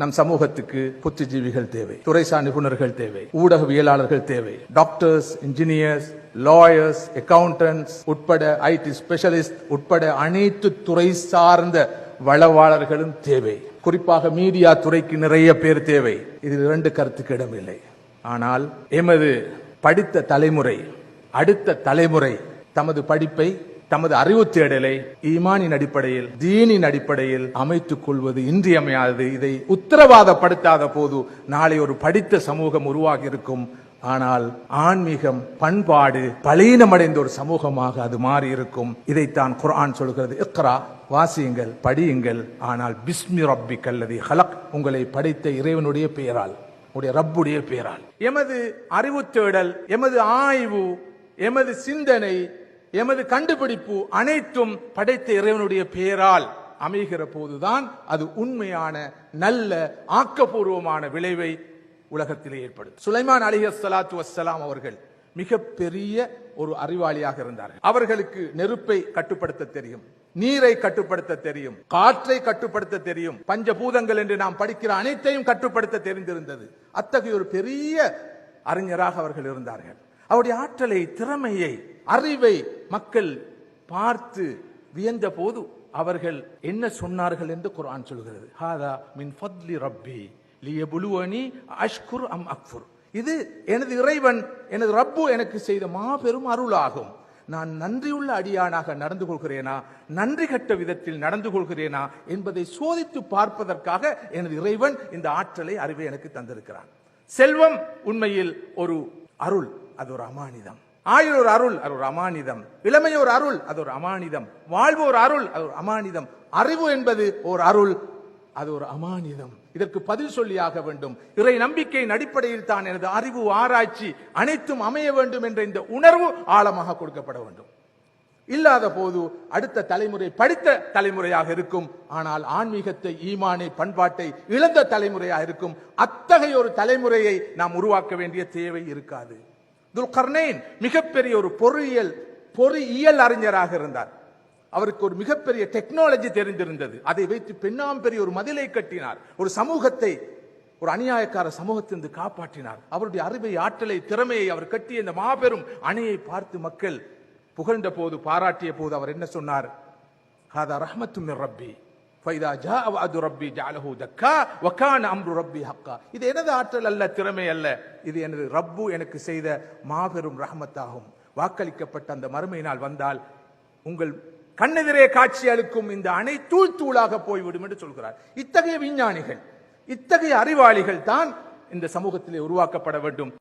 நம் சமூகத்துக்கு புத்திஜீவிகள் தேவை துறைசார் நிபுணர்கள் தேவை ஊடகவியலாளர்கள் தேவை. டாக்டர்ஸ் இன்ஜினியர்ஸ் லாயர்ஸ் அக்கவுண்டன்ட்ஸ் உட்பட ஐடி ஸ்பெஷலிஸ்ட் உட்பட அனைத்து துறை சார்ந்த வளவாளர்களும் தேவை. குறிப்பாக மீடியா துறைக்கு நிறைய பேர் தேவை. இதில் இரண்டு கருத்துக்கு இடமில்லை. ஆனால் எமது படித்த தலைமுறை அடுத்த தலைமுறை தமது படிப்பை தமது அறிவு தேடலை ஈமானின் அடிப்படையில் தீனின் அடிப்படையில் அமைத்துக் கொள்வது இன்றியமையாதது. இதை உத்தரவாதப்படுத்தாத போது நாளை ஒரு படித்த சமூகம் உருவாகி இருக்கும் ஆனால் ஆன்மீகம் பண்பாடு பலீனமடைந்த ஒரு சமூகமாக அது மாறி இருக்கும் இதைத்தான் குரான் சொல்கிறது. இக்ரா வாசியுங்கள் படியுங்கள். ஆனால் பிஸ்மி ரப்பி கல்லதி ஹலக் உங்களை படைத்த இறைவனுடைய பெயரால் உடைய ரப்புடைய பெயரால் எமது அறிவு தேடல் எமது ஆய்வு எமது சிந்தனை எமது கண்டுபிடிப்பு அனைத்தும் படைத்த இறைவனுடைய பெயரால் அமைகிற போதுதான் அது உண்மையான நல்ல ஆக்கப்பூர்வமான விளைவை உலகத்திலே ஏற்படும் சுலைமான் அலி சலாத்து வசலாம் அவர்கள் மிகப்பெரிய ஒரு அறிவாளியாக இருந்தார்கள். அவர்களுக்கு நெருப்பை கட்டுப்படுத்த தெரியும் நீரை கட்டுப்படுத்த தெரியும் காற்றை கட்டுப்படுத்த தெரியும். பஞ்சபூதங்கள் என்று நாம் படிக்கிற அனைத்தையும் கட்டுப்படுத்த தெரிந்திருந்தது. அத்தகைய ஒரு பெரிய அறிஞராக அவர்கள் இருந்தார்கள். அவருடைய ஆற்றலை திறமையை அறிவை மக்கள் பார்த்து வியந்த போது அவர்கள் என்ன சொன்னார்கள் என்று குரான் சொல்கிறது. ஹாதா மின் ஃபத்லி ரப்பி லியபுலுவனி அஷ்குர் அம் அக்ஃபுர். இது எனது இறைவன் எனது ரப்பு எனக்கு செய்த மாபெரும் அருளாகும். நான் நன்றியுள்ள அடியானாக நடந்து கொள்கிறேனா? நன்றி கட்ட விதத்தில் நடந்து கொள்கிறேனா? என்பதை சோதித்து பார்ப்பதற்காக எனது இறைவன் இந்த ஆற்றலை அறிவை எனக்கு தந்திருக்கிறான். செல்வம் உண்மையில் ஒரு அருள் அது ஒரு அமானிதம். ஆயுள் ஒரு அருள் அது ஒரு அமானிதம். இளமை ஒரு அருள் அது ஒரு அமானிதம். வாழ்வு ஒரு அருள் அது ஒரு அமானிதம். அறிவு என்பது ஒரு அருள் அது ஒரு அமானிதம். இதற்கு பதில் சொல்லியாக வேண்டும். இறை நம்பிக்கையின் அடிப்படையில் தான் எனது அறிவு ஆராய்ச்சி அனைத்தும் அமைய வேண்டும் என்ற இந்த உணர்வு ஆழமாக கொடுக்கப்பட வேண்டும். இல்லாத போது அடுத்த தலைமுறை படித்த தலைமுறையாக இருக்கும். ஆனால் ஆன்மீகத்தை ஈமானை பண்பாட்டை இழந்த தலைமுறையாக இருக்கும். அத்தகைய ஒரு தலைமுறையை நாம் உருவாக்க வேண்டிய தேவை இருக்காது. துல்கர்னேன் மிகப்பெரிய ஒரு பொறியியல் பொறியியல் அறிஞராக இருந்தார். அவருக்கு ஒரு மிகப்பெரிய டெக்னாலஜி தெரிந்திருந்தது. அதை வைத்து பெண்ணாம் பெரிய ஒரு மதிலை கட்டினார். ஒரு சமூகத்தை ஒரு அநியாயக்கார சமூகத்திலிருந்து காப்பாற்றினார். அவருடைய அறிவை ஆற்றலை திறமையை அவர் கட்டிய இந்த மாபெரும் அணையை பார்த்து மக்கள் புகழ்ந்த போது பாராட்டிய போது அவர் என்ன சொன்னார்? ஹாதா ரஹ்மத்து ரப்பி. பைதா ஜா அது ரப்பி ஜாலஹு தக்கா வக்கான அம்ரு ரப்பி ஹக்கா இது எனது ஆற்றல் அல்ல திறமை அல்ல. இது எனது ரப்பு எனக்கு செய்த மாபெரும் ரஹமத்தாகும். வாக்களிக்கப்பட்ட அந்த மறுமை நாள் வந்தால் உங்கள் கண்ணெதிரே காட்சி அளிக்கும் இந்த அணை தூள் தூளாக போய்விடும் என்று சொல்கிறார். இத்தகைய விஞ்ஞானிகள் இத்தகைய அறிவாளிகள் தான் இந்த சமூகத்திலே உருவாக்கப்பட வேண்டும்.